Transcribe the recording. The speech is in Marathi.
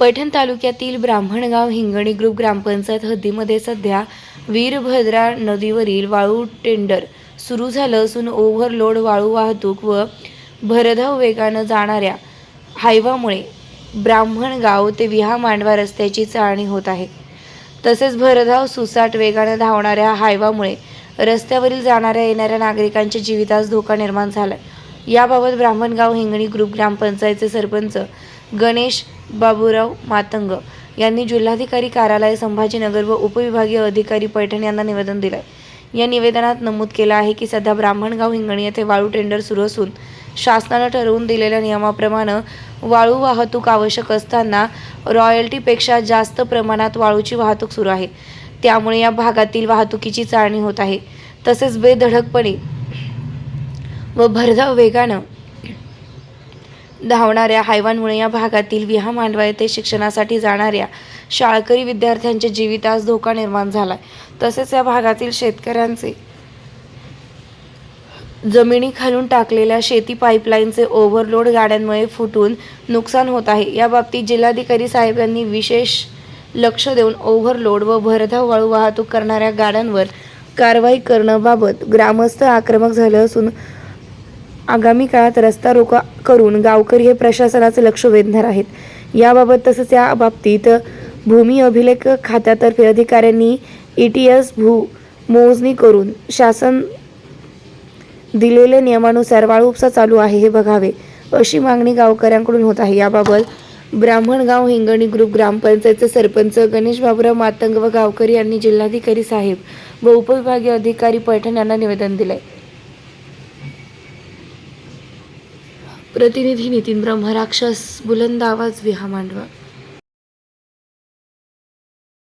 पैठण तालुक्यातील ब्राह्मणगाव हिंगणी ग्रुप ग्रामपंचायत हद्दीमध्ये सध्या वीरभद्रा नदीवरील वाळू टेंडर सुरू झालं असून ओव्हरलोड वाळू वाहतूक व भरधाव वेगानं जाणाऱ्या हायवामुळे ब्राह्मणगाव ते विहा मांडवा रस्त्याची चाळणी होत आहे. तसेच भरधाव सुसाट वेगानं धावणाऱ्या हायवामुळे रस्त्यावरील जाणाऱ्या येणाऱ्या नागरिकांच्या जीवितास धोका निर्माण झाला आहे याबाबत ब्राह्मणगाव हिंगणी ग्रुप ग्रामपंचायतचे सरपंच गणेश बाबूराव मातंग यांनी जिल्हाधिकारी कार्यालय संभाजीनगर व उपविभागीय अधिकारी पैठण यांना निवेदन दिलंय. या निवेदनात नमूद केलं आहे की सध्या ब्राह्मणगाव हिंगणी येथे वाळू टेंडर सुरू असून शासनानं ठरवून दिलेल्या नियमाप्रमाणे वाळू वाहतूक आवश्यक असताना रॉयल्टीपेक्षा जास्त प्रमाणात वाळूची वाहतूक सुरू आहे. त्यामुळे या भागातील वाहतुकीची चाळणी होत आहे. तसेच बेधडकपणे व भरधाव वेगानं धावणाऱ्या हायवांमुळे या भागातील विहा मांडवा येथे शिक्षणासाठी जाणाऱ्या शाळकरी विद्यार्थ्यांच्या जीवितास धोका निर्माण झालाय. तसेच या भागातील शेतकऱ्यांचे जमिनीखालून टाकलेल्या शेती पाईपलाईनचे ओव्हरलोड गाड्यांमुळे फुटून नुकसान होत आहे. या बाबतीत जिल्हाधिकारी साहेब यांनी विशेष लक्ष देऊन ओव्हरलोड व भरधाव वाळू वाहतूक करणाऱ्या गाड्यांवर कारवाई करण्याबाबत ग्रामस्थ आक्रमक झाले असून आगामी काळात रस्ता रोका करून गावकरी हे प्रशासनाचं लक्ष वेधणार आहेत. याबाबत तसंच या बाबतीत भूमी अभिलेख खात्यातर्फे अधिकाऱ्यांनी ई टी एस भू मोजणी करून शासन दिलेल्या नियमानुसार वाळू उपसा चालू आहे हे बघावे अशी मागणी गावकऱ्यांकडून होत आहे. याबाबत ब्राह्मणगाव हिंगणी ग्रुप ग्रामपंचायतचे सरपंच गणेश बाबुराव मातंग व गावकरी यांनी जिल्हाधिकारी साहेब व उपविभागीय अधिकारी पैठण यांना निवेदन दिलंय. प्रतिनिधी नितीन ब्रह्म राक्षस बुलंद आवाज विहा मांडवा